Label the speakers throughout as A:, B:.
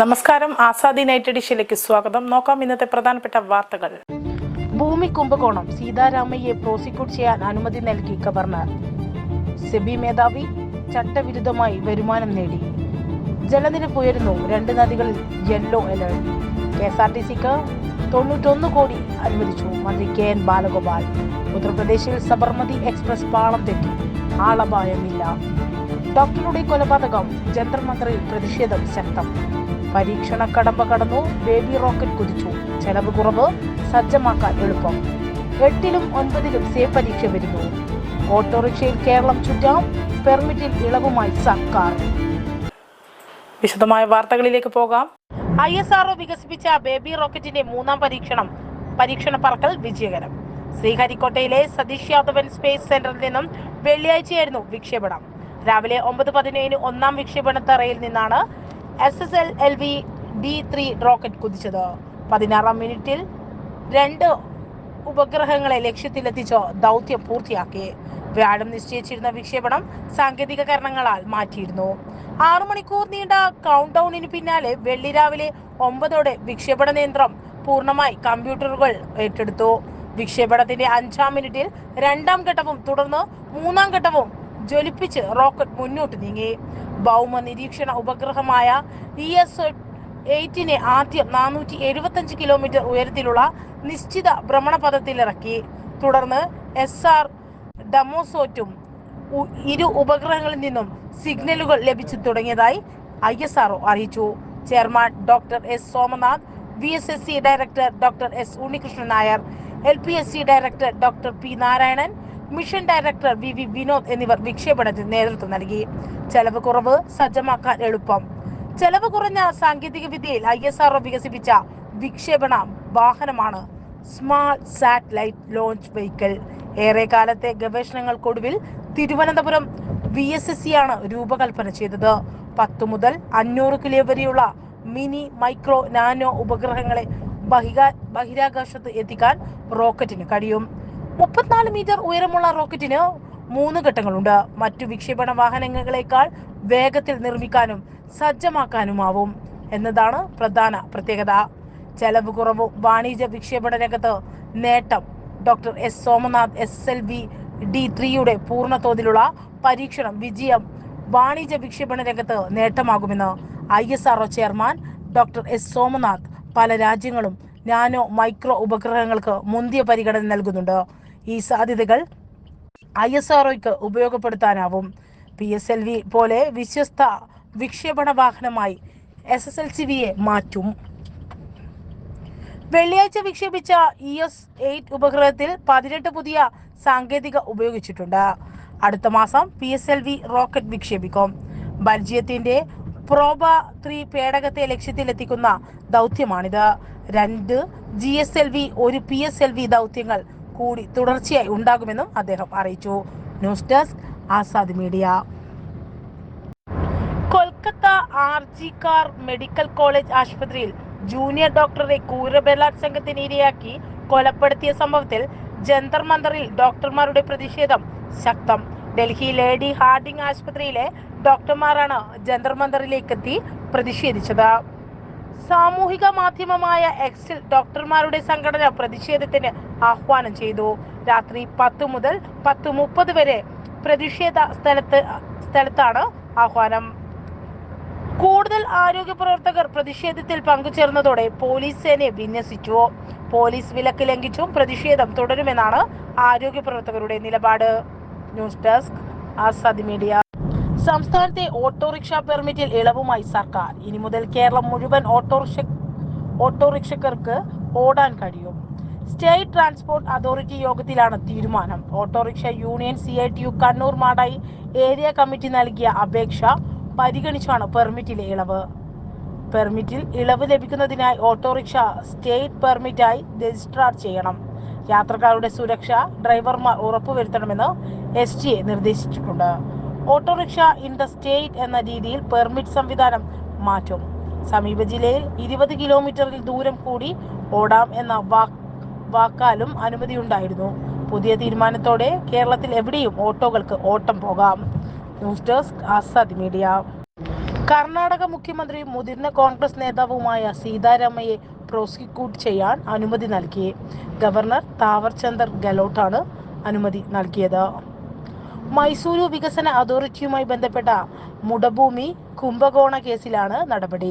A: നമസ്കാരം. ആസാദി നൈറ്റ് എഡിഷയിലേക്ക് സ്വാഗതം. നോക്കാം ഇന്നത്തെ പ്രധാനപ്പെട്ട വാർത്തകൾ. ഭൂമി കുംഭകോണം. സീതാരാമയ്യെ പ്രോസിക്യൂട്ട് ചെയ്യാൻ അനുമതി നൽകി ഗവർണർ. സെബി മേധാവി ചട്ടവിരുദ്ധമായി വരുമാനം നേടി. ജലനിരപ്പ് ഉയരുന്നു. രണ്ട് നദികളിൽ yellow alert. K S R T സിക്ക് തൊണ്ണൂറ്റൊന്ന് കോടി അനുവദിച്ചു. മന്ത്രി കെ എൻ ബാലഗോപാൽ. ഉത്തർപ്രദേശിൽ സബർമതി എക്സ്പ്രസ് പാളം തെറ്റി. ആളപായമില്ല. ഡോക്ടറുടെ കൊലപാതകം. ജന്തർ മന്ത്രിൽ പ്രതിഷേധം ശക്തം. പരീക്ഷണ കടമ്പ കടന്നു ബേബി റോക്കറ്റ് കുതിച്ചു. ചെലവ് കുറവ് സജ്ജമാക്കാൻ എളുപ്പം. എട്ടിലും ഒൻപതിലും സേ പരീക്ഷ വരുന്നു. ഓട്ടോറിക്ഷയിൽ കേരളം ചുറ്റാം പെർമിറ്റിൽ ഇളവുമായി സർക്കാർ. വിശദമായ വാർത്തകളിലേക്ക് പോകാം. ഐ എസ് ആർഒ വികസിപ്പിച്ച ബേബി റോക്കറ്റിന്റെ മൂന്നാം പരീക്ഷണം. പരീക്ഷണ പറക്കൽ വിജയകരം. ശ്രീഹരിക്കോട്ടയിലെ സതീഷ് യാദവൻ സ്പേസ് സെന്ററിൽ നിന്നും വെള്ളിയാഴ്ചയായിരുന്നു വിക്ഷേപണം. രാവിലെ ഒമ്പത് പതിനേഴിന് ഒന്നാം വിക്ഷേപണ തറയിൽ നിന്നാണ് S S L L V D three rocket കുതിച്ചത്. പതിനാറാം മിനിറ്റിൽ രണ്ട് ഉപഗ്രഹങ്ങളെ ലക്ഷ്യത്തിലെത്തിച്ച് ദൗത്യം പൂർത്തിയാക്കി. വ്യാഴം നിശ്ചയിച്ചിരുന്ന വിക്ഷേപണം സാങ്കേതിക കാരണങ്ങളാൽ മാറ്റിയിരുന്നു. ആറു മണിക്കൂർ നീണ്ട കൗണ്ട് ഡൗണിന് പിന്നാലെ വെള്ളി രാവിലെ ഒമ്പതോടെ വിക്ഷേപണ നിയന്ത്രണം പൂർണമായി കമ്പ്യൂട്ടറുകൾ ഏറ്റെടുത്തു. വിക്ഷേപണത്തിന്റെ അഞ്ചാം മിനിറ്റിൽ രണ്ടാം ഘട്ടവും തുടർന്ന് മൂന്നാം ഘട്ടവും ജ്വലിപ്പിച്ച് റോക്കറ്റ് മുന്നോട്ട് നീങ്ങി. ഭൗമ നിരീക്ഷണ ഉപഗ്രഹമായ ഇ എസ് എയ്റ്റിനെ ആദ്യം നാനൂറ്റി എഴുപത്തഞ്ച് കിലോമീറ്റർ ഉയരത്തിലുള്ള നിശ്ചിത ഭ്രമണപഥത്തിലിറക്കി. തുടർന്ന് എസ് ആർ ഡമോസോറ്റും ഇരു ഉപഗ്രഹങ്ങളിൽ നിന്നും സിഗ്നലുകൾ ലഭിച്ചു തുടങ്ങിയതായി ഐ എസ് ആർഒ അറിയിച്ചു. Chairman doctor S Somanath V S S C director doctor S Unnikrishnan Nair L P S C director doctor P Narayanan mission director V V Vinod എന്നിവർ വിക്ഷേപണത്തിന് നേതൃത്വം നൽകി. ചെലവ് കുറവ് സജ്ജമാക്കാൻ എളുപ്പം. ചെലവ് കുറഞ്ഞ സാങ്കേതിക വിദ്യയിൽ ഐ എസ് ആർഒ വികസിപ്പിച്ച വിക്ഷേപണ വാഹനമാണ് സ്മാർട്ട് സാറ്റലൈറ്റ് ലോഞ്ച് വെഹിക്കിൾ. ഏറെ കാലത്തെ ഗവേഷണങ്ങൾക്കൊടുവിൽ Thiruvananthapuram V S S C ആണ് രൂപകൽപ്പന ചെയ്തത്. പത്ത് മുതൽ അഞ്ഞൂറ് കിലോ വരെയുള്ള മിനി മൈക്രോ നാനോ ഉപഗ്രഹങ്ങളെ ബഹിരാകാശത്ത് എത്തിക്കാൻ റോക്കറ്റിന് കഴിയും. മുപ്പത്തിനാല് മീറ്റർ ഉയരമുള്ള റോക്കറ്റിന് മൂന്ന് ഘട്ടങ്ങളുണ്ട്. മറ്റു വിക്ഷേപണ വാഹനങ്ങളെക്കാൾ വേഗത്തിൽ നിർമ്മിക്കാനും സജ്ജമാക്കാനുമാവും എന്നതാണ് പ്രധാന പ്രത്യേകത. ചെലവ് കുറവ് വാണിജ്യ വിക്ഷേപണ രംഗത്ത് നേട്ടം. Doctor S Somanath S L V D ത്രീയുടെ പൂർണ തോതിലുള്ള പരീക്ഷണം വിജയം വാണിജ്യ വിക്ഷേപണ രംഗത്ത് നേട്ടമാകുമെന്ന് I S RO chairman doctor S Somanath പല രാജ്യങ്ങളും നാനോ മൈക്രോ ഉപഗ്രഹങ്ങൾക്ക് മുന്തിയ പരിഗണന നൽകുന്നുണ്ട്. ഈ സാധ്യതകൾ ഐ എസ് ആർഒയ്ക്ക് ഉപയോഗപ്പെടുത്താനാവും. പി എസ് എൽ വി പോലെ വിശ്വസ്ത വിക്ഷേപണ വാഹനമായി എസ് എസ് എൽ സി വിയെ മാറ്റും. വെള്ളിയാഴ്ച വിക്ഷേപിച്ച ഇ എസ് എയ്റ്റ് ഉപഗ്രഹത്തിൽ പതിനെട്ട് പുതിയ സാങ്കേതിക ഉപയോഗിച്ചിട്ടുണ്ട്. അടുത്ത മാസം P S L V rocket വിക്ഷേപിക്കും. ബൽജിയത്തിന്റെ പ്രോബ ത്രീ പേടകത്തെ ലക്ഷ്യത്തിലെത്തിക്കുന്ന ദൗത്യമാണിത്. രണ്ട് ജി എസ് എൽ വി ഒരു പി എസ് എൽ വി ദൗത്യങ്ങൾ കൂടി തുടർച്ചയായി ഉണ്ടാകുമെന്നും അദ്ദേഹം അറിയിച്ചു. News desk Azad media. Kolkata R G Kar medical college ആശുപത്രിയിൽ ജൂനിയർ ഡോക്ടറെ ക്രൂരബലാത്സംഗത്തിന് ഇരയാക്കി കൊലപ്പെടുത്തിയ സംഭവത്തിൽ ജന്തർ മന്ദറിൽ ഡോക്ടർമാരുടെ പ്രതിഷേധം ശക്തം. ഡൽഹി ലേഡി ഹാർഡിംഗ് ആശുപത്രിയിലെ ഡോക്ടർമാരാണ് ജന്തർ മന്ദറിലേക്കെത്തി പ്രതിഷേധിച്ചത്. സാമൂഹിക മാധ്യമമായ എക്സിൽ ഡോക്ടർമാരുടെ സംഘടന പ്രതിഷേധത്തിന് ആഹ്വാനം ചെയ്തു. രാത്രി പത്ത് മുതൽ പത്ത് മുപ്പത് വരെ പ്രതിഷേധ സ്ഥലത്ത് സ്ഥലത്താണ് ആഹ്വാനം. കൂടുതൽ ആരോഗ്യ പ്രവർത്തകർ പ്രതിഷേധത്തിൽ പങ്കുചേർന്നതോടെ പോലീസ് സേനയെ വിന്യസിച്ചു. പോലീസ് വിലക്ക് ലംഘിച്ചും പ്രതിഷേധം തുടരുമെന്നാണ് ആരോഗ്യ പ്രവർത്തകരുടെ നിലപാട്. News desk Azad media. സംസ്ഥാനത്തെ ഓട്ടോറിക്ഷ പെർമിറ്റിൽ ഇളവുമായി സർക്കാർ. ഇനി മുതൽ കേരളം മുഴുവൻ ഓട്ടോറിക്ഷ ഓട്ടോറിക്ഷക്കാർക്ക് ഓടാൻ കഴിയും. സ്റ്റേറ്റ് ട്രാൻസ്പോർട്ട് അതോറിറ്റി യോഗത്തിലാണ് തീരുമാനം. Autorickshaw union C I T U Kannur Madayi area committee നൽകിയ അപേക്ഷ പരിഗണിച്ചാണ് പെർമിറ്റിലെ ഇളവ്. പെർമിറ്റിൽ ഇളവ് ലഭിക്കുന്നതിനായി ഓട്ടോറിക്ഷ സ്റ്റേറ്റ് പെർമിറ്റായി രജിസ്ട്രാർ ചെയ്യണം. യാത്രക്കാരുടെ സുരക്ഷ ഡ്രൈവർമാർ ഉറപ്പുവരുത്തണമെന്ന് എസ് ടി എ നിർദ്ദേശിച്ചിട്ടുണ്ട്. ഓട്ടോറിക്ഷ ഇൻ ദ സ്റ്റേറ്റ് എന്ന രീതിയിൽ പെർമിറ്റ് സംവിധാനം മാറ്റും. സമീപ ജില്ലയിൽ ഇരുപത് കിലോമീറ്ററിൽ ദൂരം കൂടി ഓടാം എന്ന വാക്ക് വാക്കാലും അനുമതിയുണ്ടായിരുന്നു. പുതിയ തീരുമാനത്തോടെ കേരളത്തിൽ എവിടെയും ഓട്ടോകൾക്ക് ഓട്ടം പോകാം. News desk Azad media. Karnataka മുഖ്യമന്ത്രി മുതിർന്ന കോൺഗ്രസ് നേതാവുമായ സീതാരാമയെ പ്രോസിക്യൂട്ട് ചെയ്യാൻ അനുമതി നൽകി. ഗവർണർ താവർചന്ദർ ഗെലോട്ടാണ് അനുമതി നൽകിയത്. മൈസൂരു വികസന അതോറിറ്റിയുമായി ബന്ധപ്പെട്ട മുടഭൂമി കുംഭകോണ കേസിലാണ് നടപടി.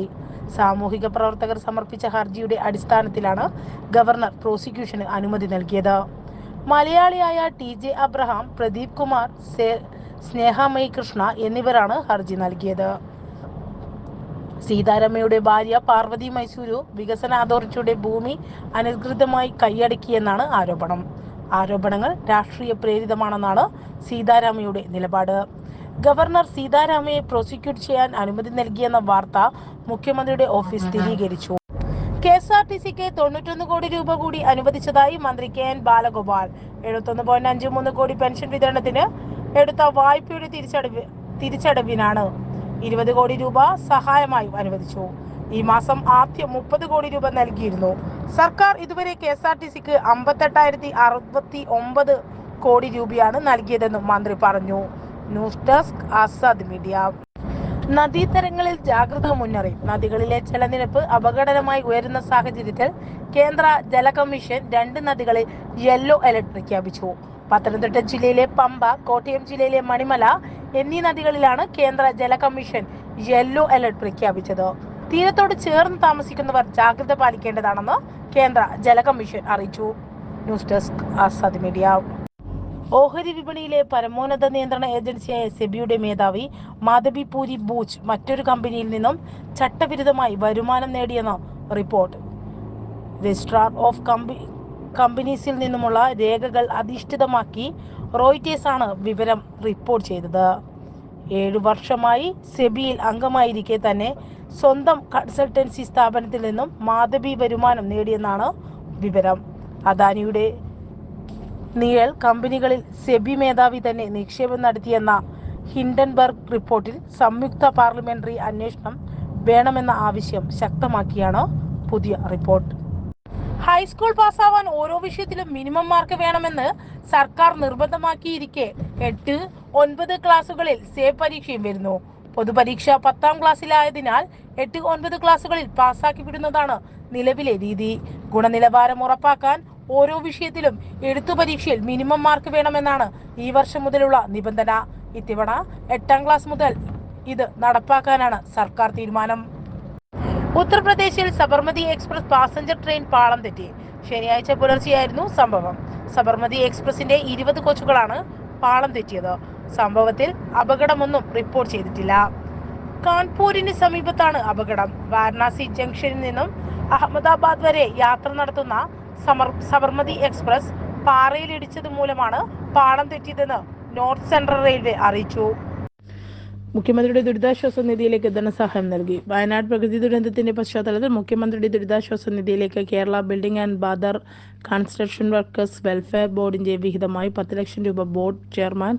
A: സാമൂഹിക പ്രവർത്തകർ സമർപ്പിച്ച ഹർജിയുടെ അടിസ്ഥാനത്തിലാണ് ഗവർണർ പ്രോസിക്യൂഷന് അനുമതി നൽകിയത്. മലയാളിയായ ടി ജെ അബ്രഹാം പ്രദീപ് കുമാർ സ്നേഹമയി കൃഷ്ണ എന്നിവരാണ് ഹർജി നൽകിയത്. സീതാരാമയുടെ ഭാര്യ പാർവതി മൈസൂരു വികസന അതോറിറ്റിയുടെ ഭൂമി അനധികൃതമായി കൈയടക്കിയെന്നാണ് ആരോപണം. ആരോപണങ്ങൾ രാഷ്ട്രീയ പ്രേരിതമാണെന്നാണ് സീതാരാമയുടെ നിലപാട്. ഗവർണർ സീതാരാമയെ പ്രോസിക്യൂട്ട് ചെയ്യാൻ അനുമതി നൽകിയെന്ന വാർത്ത മുഖ്യമന്ത്രിയുടെ ഓഫീസ് സ്ഥിരീകരിച്ചു. കെ എസ് ആർ ടി സിക്ക് തൊണ്ണൂറ്റൊന്ന് കോടി രൂപ കൂടി അനുവദിച്ചതായി മന്ത്രി കെ എൻ ബാലഗോപാൽ. എഴുപത്തൊന്ന് പോയിന്റ് അഞ്ച് മൂന്ന് കോടി പെൻഷൻ വിതരണത്തിന് എടുത്ത വായ്പയുടെ തിരിച്ചടവ് തിരിച്ചടവിനാണ്. ഇരുപത് കോടി രൂപ സഹായമായി അനുവദിച്ചു. ഈ മാസം ആദ്യം മുപ്പത് കോടി രൂപ നൽകിയിരുന്നു. സർക്കാർ ഇതുവരെ കെ എസ് ആർ ടി സിക്ക് അമ്പത്തെട്ടായിരത്തി അറുപത്തി ഒമ്പത് കോടി രൂപയാണ് നൽകിയതെന്നും മന്ത്രി പറഞ്ഞു. News desk Azad media. നദീതരങ്ങളിൽ ജാഗ്രത മുന്നറിയിപ്പ്. നദികളിലെ ജലനിരപ്പ് അപകടകരമായി ഉയരുന്ന സാഹചര്യത്തിൽ കേന്ദ്ര ജല കമ്മീഷൻ രണ്ട് നദികളിൽ യെല്ലോ അലർട്ട് പ്രഖ്യാപിച്ചു. പത്തനംതിട്ട ജില്ലയിലെ പമ്പ കോട്ടയം ജില്ലയിലെ മണിമല എന്നീ നദികളിലാണ് കേന്ദ്ര ജല കമ്മീഷൻ യെല്ലോ അലർട്ട് പ്രഖ്യാപിച്ചത്. തീരത്തോട് ചേർന്ന് താമസിക്കുന്നവർ ജാഗ്രത പാലിക്കേണ്ടതാണെന്ന് കേന്ദ്ര ജലകമ്മീഷൻ അറിയിച്ചു. News desk Azad media. ഓഹരി വിപണിയിലെ പരമോന്നത നിയന്ത്രണ ഏജൻസിയായ സെബിയുടെ മേധാവി മാധവി പൂരി ബൂച്ച് മറ്റൊരു കമ്പനിയിൽ നിന്നും ചട്ടവിരുദ്ധമായി വരുമാനം നേടിയെന്ന് റിപ്പോർട്ട്. രജിസ്ട്രാർ ഓഫ് കമ്പി കമ്പനീസിൽ നിന്നുമുള്ള രേഖകൾ അധിഷ്ഠിതമാക്കി റോയിറ്റേഴ്സ് ആണ് വിവരം റിപ്പോർട്ട് ചെയ്തത്. ഏഴു വർഷമായി സെബിയിൽ അംഗമായിരിക്കെ തന്നെ സ്വന്തം കൺസൾട്ടൻസി സ്ഥാപനത്തിൽ നിന്നും മാധബി വരുമാനം നേടിയെന്നാണ് വിവരം. അദാനിയുടെ നിഴൽ കമ്പനികളിൽ സെബി മേധാവി തന്നെ നിക്ഷേപം നടത്തിയെന്ന ഹിൻഡൻബർഗ് റിപ്പോർട്ടിൽ സംയുക്ത പാർലമെന്ററി അന്വേഷണം വേണമെന്ന ആവശ്യം ശക്തമാക്കിയാണ് പുതിയ റിപ്പോർട്ട്. ഹൈസ്കൂൾ പാസ്സാവാൻ ഓരോ വിഷയത്തിലും മിനിമം മാർക്ക് വേണമെന്ന് സർക്കാർ നിർബന്ധമാക്കിയിരിക്കെ. എട്ട് ഒൻപത് ക്ലാസുകളിൽ സേവ് പരീക്ഷയും വരുന്നു. പൊതുപരീക്ഷ പത്താം ക്ലാസ്സിലായതിനാൽ എട്ട് ഒൻപത് ക്ലാസുകളിൽ പാസ്സാക്കി വിടുന്നതാണ് നിലവിലെ രീതി. ഗുണനിലവാരം ഉറപ്പാക്കാൻ ഓരോ വിഷയത്തിലും എഴുത്തു പരീക്ഷയിൽ മിനിമം മാർക്ക് വേണമെന്നാണ് ഈ വർഷം മുതലുള്ള നിബന്ധന. ഇത്തവണ എട്ടാം ക്ലാസ് മുതൽ ഇത് നടപ്പാക്കാനാണ് സർക്കാർ തീരുമാനം. ഉത്തർപ്രദേശിൽ സബർമതി എക്സ്പ്രസ് പാസഞ്ചർ ട്രെയിൻ പാളം തെറ്റി. ശനിയാഴ്ച പുലർച്ചെയായിരുന്നു സംഭവം. സബർമതി എക്സ്പ്രസിന്റെ ഇരുപത് കോച്ചുകളാണ് പാളം തെറ്റിയത്. സംഭവത്തിൽ അപകടമൊന്നും റിപ്പോർട്ട് ചെയ്തിട്ടില്ല. കാൺപൂരിന് സമീപത്താണ് അപകടം. വാരണാസി ജംഗ്ഷനിൽ നിന്നും അഹമ്മദാബാദ് വരെ യാത്ര നടത്തുന്ന സബർമതി എക്സ്പ്രസ് പാറയിൽ ഇടിച്ചത് മൂലമാണ് പാളം തെറ്റിയതെന്ന് നോർത്ത് സെൻട്രൽ റെയിൽവേ അറിയിച്ചു. മുഖ്യമന്ത്രിയുടെ ദുരിതാശ്വാസ നിധിയിലേക്ക് ധനസഹായം നൽകി. വയനാട് പ്രകൃതി ദുരന്തത്തിന്റെ പശ്ചാത്തലത്തിൽ മുഖ്യമന്ത്രിയുടെ ദുരിതാശ്വാസ നിധിയിലേക്ക് Kerala building and other construction workers welfare ബോർഡിന്റെ വിഹിതമായി പത്ത് ലക്ഷം രൂപ ബോർഡ് ചെയർമാൻ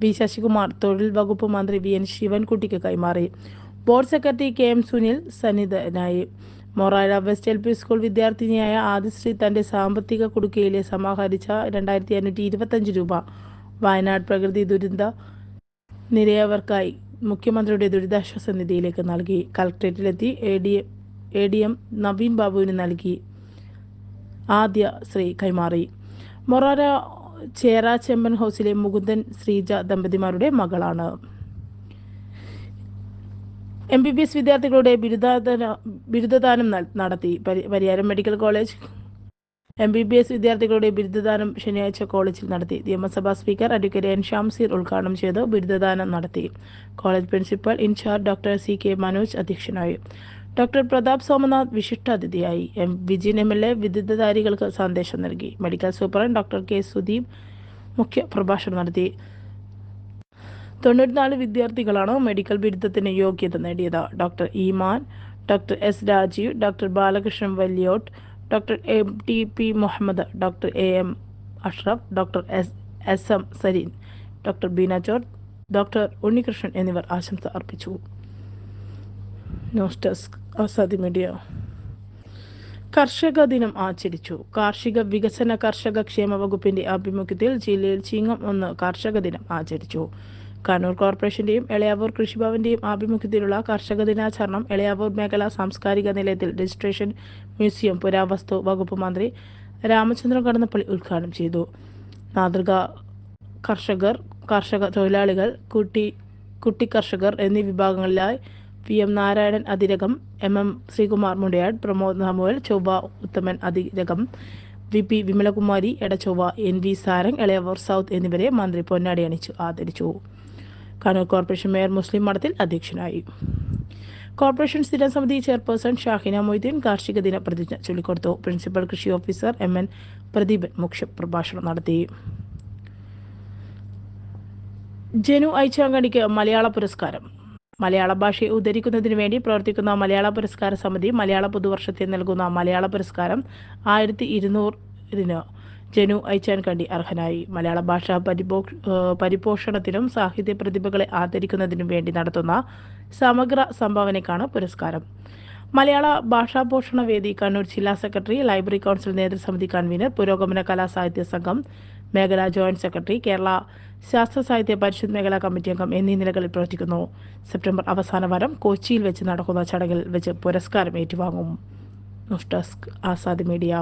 A: വി ശശികുമാർ തൊഴിൽ വകുപ്പ് മന്ത്രി വി എൻ ശിവൻകുട്ടിക്ക് കൈമാറി. Board secretary K M Sunil സന്നിധനായി. Morazha west L P school വിദ്യാർത്ഥിനിയായ Adishree തന്റെ സാമ്പത്തിക കുടുക്കയിലെ സമാഹരിച്ച രണ്ടായിരത്തി അഞ്ഞൂറ്റി ഇരുപത്തഞ്ച് രൂപ വയനാട് പ്രകൃതി ദുരന്ത നിരയവർക്കായി മുഖ്യമന്ത്രിയുടെ ദുരിതാശ്വാസ നിധിയിലേക്ക് നൽകി. കളക്ട്രേറ്റിലെത്തി A D A D M Naveen ബാബുവിന് നൽകി. ആദ്യ ശ്രീ കൈമാറി. മൊറാര ചേര ചെമ്പൻ ഹൗസിലെ മുകുന്ദൻ ശ്രീജ ദമ്പതിമാരുടെ മകളാണ്. എം ബി ബി എസ് വിദ്യാർത്ഥികളുടെ ബിരുദദാന ബിരുദദാനം നടത്തി. പരി- Pariyaram medical college M B B S വിദ്യാർത്ഥികളുടെ ബിരുദദാനം ശനിയാഴ്ച കോളേജിൽ നടത്തി. നിയമസഭാ സ്പീക്കർ അഡ്വക്കേറ്റ് എൻ ഷാംസീർ ഉദ്ഘാടനം ചെയ്ത്. ബിരുദദാനം നടത്തി. College principal in charge doctor C K Manoj അധ്യക്ഷനായി. Doctor Pratap Somnath വിശിഷ്ടാതിഥിയായി. M Vijin M L A വിദഗ്ധധാരികൾക്ക് സന്ദേശം നൽകി. Medical superintendent doctor K Sudeep മുഖ്യ പ്രഭാഷണം നടത്തി. തൊണ്ണൂറ്റിനാല് വിദ്യാർത്ഥികളാണ് മെഡിക്കൽ ബിരുദത്തിന് യോഗ്യത നേടിയത്. Doctor Iman doctor S Rajeev doctor Balakrishnan Valyott doctor M T P Muhammad doctor A M Ashraf doctor S S M Sareen doctor Beena George doctor Unnikrishnan എന്നിവർ ആശംസ അർപ്പിച്ചു. News desk Azadi media. കർഷക ദിനം ആചരിച്ചു. കാർഷിക വികസന കർഷക ക്ഷേമ വകുപ്പിന്റെ ആഭിമുഖ്യത്തിൽ ജില്ലയിൽ ചിങ്ങം ഒന്ന് കർഷക ദിനം ആചരിച്ചു. കണ്ണൂർ കോർപ്പറേഷന്റെയും എളയാവൂർ കൃഷിഭവന്റെയും ആഭിമുഖ്യത്തിലുള്ള കർഷക ദിനാചരണം എളയാവൂർ മേഖലാ സാംസ്കാരിക നിലയത്തിൽ രജിസ്ട്രേഷൻ മ്യൂസിയം പുരാവസ്തു വകുപ്പ് മന്ത്രി രാമചന്ദ്രൻ കടന്നപ്പള്ളി ഉദ്ഘാടനം ചെയ്തു. മാതൃക കർഷകർ കർഷക തൊഴിലാളികൾ കുട്ടി കുട്ടി കർഷകർ എന്നീ വിഭാഗങ്ങളിലായി P M Narayanan Athirakam M M Sreekumar Mundayad Pramod Samuel Chovva Uthaman Athirakam V P Vimalakumari Edachovva N V Sarang Elayavoor south എന്നിവരെ മന്ത്രി പൊന്നാടി അണിച്ചു ആദരിച്ചു. കണ്ണൂർ കോർപ്പറേഷൻ മേയർ മുസ്ലിം മഠത്തിൽ അധ്യക്ഷനായി. കോർപ്പറേഷൻ സ്ഥിരം സമിതി ചെയർപേഴ്സൺ ഷാഹിന മൊയ്തീൻ കാർഷിക ദിന പ്രതിജ്ഞ ചൊല്ലിക്കൊടുത്തു. പ്രിൻസിപ്പൽ കൃഷി ഓഫീസർ എം എൻ പ്രദീപൻ മുഖ്യ പ്രഭാഷണം നടത്തി. ജനു ഐച്ചാങ്കണിക്ക് മലയാള പുരസ്കാരം. മലയാള ഭാഷയെ ഉദ്ധരിക്കുന്നതിന് വേണ്ടി പ്രവർത്തിക്കുന്ന മലയാള പുരസ്കാര സമിതി മലയാള പുതുവർഷത്തെ നൽകുന്ന മലയാള പുരസ്കാരം ആയിരത്തി ഇരുന്നൂറിന് ജനു ഐച്ചാൻകണ്ടി അർഹനായി. മലയാള ഭാഷാ പരിപോ പരിപോഷണത്തിനും സാഹിത്യ പ്രതിഭകളെ ആദരിക്കുന്നതിനും വേണ്ടി നടത്തുന്ന സമഗ്ര സംഭാവനയ്ക്കാണ് പുരസ്കാരം. മലയാള ഭാഷാ പോഷണ വേദി കണ്ണൂർ ജില്ലാ സെക്രട്ടറി ലൈബ്രറി കൗൺസിൽ നേതൃസമിതി കൺവീനർ പുരോഗമന കലാ സാഹിത്യ സംഘം മേഖലാ ജോയിന്റ് സെക്രട്ടറി കേരള ശാസ്ത്ര സാഹിത്യ പരിഷത്ത് മേഖലാ കമ്മിറ്റി അംഗം എന്നീ നിലകളിൽ പ്രവർത്തിക്കുന്നു. സെപ്റ്റംബർ അവസാന വാരം കൊച്ചിയിൽ വെച്ച് നടക്കുന്ന ചടങ്ങിൽ വെച്ച് പുരസ്കാരം ഏറ്റുവാങ്ങും. News desk Azad media.